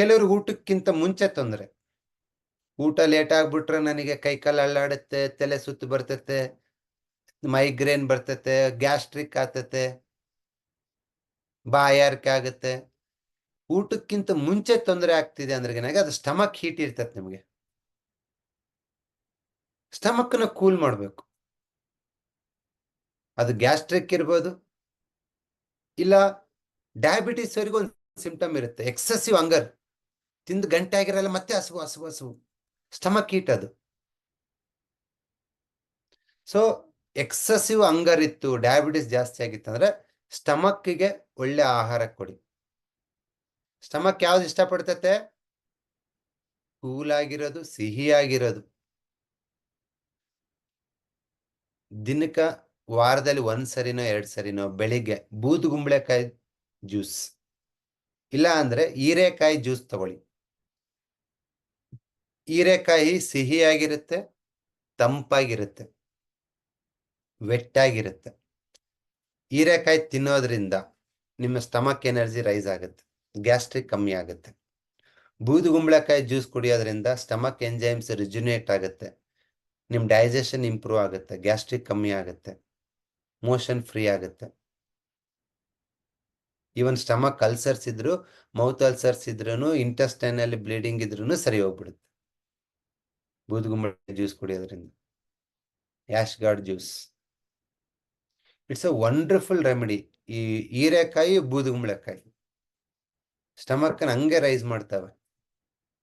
ಕೆಲವ್ರಿಗೆ ಊಟಕ್ಕಿಂತ ಮುಂಚೆ ತೊಂದರೆ. ಊಟ ಲೇಟ್ ಆಗ್ಬಿಟ್ರೆ ನನಗೆ ಕೈಕಾಲು ಅಳ್ಳಾಡುತ್ತೆ, ತಲೆ ಸುತ್ತು ಬರ್ತತೆ ಮೈಗ್ರೇನ್ ಬರ್ತತೆ ಗ್ಯಾಸ್ಟ್ರಿಕ್ ಆತತೆ ಬಾಯಾರಿಕೆ ಆಗುತ್ತೆ. ಊಟಕ್ಕಿಂತ ಮುಂಚೆ ತೊಂದರೆ ಆಗ್ತಿದೆ ಅಂದ್ರೆ ಅದು ಸ್ಟಮಕ್ ಹೀಟ್ ಇರ್ತದೆ ನಿಮಗೆ. ಸ್ಟಮಕ್ನ ಕೂಲ್ ಮಾಡಬೇಕು. ಅದು ಗ್ಯಾಸ್ಟ್ರಿಕ್ ಇರ್ಬೋದು, ಇಲ್ಲ ಡಯಾಬಿಟಿಸ್ ವರೆಗೂ ಒಂದು ಸಿಂಪ್ಟಮ್ ಇರುತ್ತೆ ಎಕ್ಸೆಸಿವ್ ಹಂಗರ್ ತಿಂದು ಗಂಟೆ ಆಗಿರಲ್ಲ ಮತ್ತೆ ಹಸುವು ಹಸುವು ಹಸುವು ಸ್ಟಮಕ್ ಹೀಟ್ ಅದು. ಸೊ ಎಕ್ಸಸಿವ್ ಅಂಗರ್ ಇತ್ತು ಡಯಾಬಿಟಿಸ್ ಜಾಸ್ತಿ ಆಗಿತ್ತಂದ್ರೆ ಸ್ಟಮಕ್ಕಿಗೆ ಒಳ್ಳೆ ಆಹಾರ ಕೊಡಿ. ಸ್ಟಮಕ್ ಯಾವ್ದು ಇಷ್ಟಪಡ್ತತೆ? ಕೂಲ್ ಆಗಿರೋದು ಸಿಹಿ ಆಗಿರೋದು ದಿನಕ್ಕ ವಾರದಲ್ಲಿ ಒಂದ್ ಸರಿನೋ, ಎರಡ್ ಸರಿನೋ, ಬೆಳಿಗ್ಗೆ ಬೂದುಗುಂಬಳಕಾಯಿ ಜ್ಯೂಸ್ ಇಲ್ಲ ಅಂದ್ರೆ ಹೀರೆಕಾಯಿ ಜ್ಯೂಸ್ ತಗೊಳ್ಳಿ. ಹೀರೆಕಾಯಿ ಸಿಹಿಯಾಗಿರುತ್ತೆ, ತಂಪಾಗಿರುತ್ತೆ, ವೆಟ್ಟಾಗಿರುತ್ತೆ. ಹೀರೆಕಾಯಿ ತಿನ್ನೋದ್ರಿಂದ ನಿಮ್ಮ ಸ್ಟಮಕ್ ಎನರ್ಜಿ ರೈಸ್ ಆಗುತ್ತೆ ಗ್ಯಾಸ್ಟ್ರಿಕ್ ಕಮ್ಮಿ ಆಗುತ್ತೆ. ಬೂದುಗುಂಬಳಕಾಯಿ ಜ್ಯೂಸ್ ಕುಡಿಯೋದ್ರಿಂದ ಸ್ಟಮಕ್ ಎಂಜೈಮ್ಸ್ ರಿಜುನೇಟ್ ಆಗುತ್ತೆ, ನಿಮ್ಮ ಡೈಜೆಷನ್ ಇಂಪ್ರೂವ್ ಆಗುತ್ತೆ ಗ್ಯಾಸ್ಟ್ರಿಕ್ ಕಮ್ಮಿ ಆಗುತ್ತೆ ಮೋಷನ್ ಫ್ರೀ ಆಗುತ್ತೆ. ಈವನ್ ಸ್ಟಮಕ್ ಅಲ್ಸರ್ಸ್ ಇದ್ರು ಮೌತ್ ಅಲ್ಸರ್ಸ್ ಇದ್ರೂ ಇಂಟೆಸ್ಟೈನಲ್ಲಿ ಬ್ಲೀಡಿಂಗ್ ಇದ್ರೂ ಸರಿ ಹೋಗ್ಬಿಡುತ್ತೆ. ಬೂದುಗುಂಬಳಕಾಯಿ ಜ್ಯೂಸ್ ಕುಡಿಯೋದ್ರಿಂದ. Ash gourd juice it's a wonderful remedy ಈ ಹೀರೆಕಾಯಿ ಬೂದುಗುಂಬಳಕಾಯಿ ಸ್ಟಮಕ್ ಹಂಗೆ ರೈಸ್ ಮಾಡ್ತವೆ.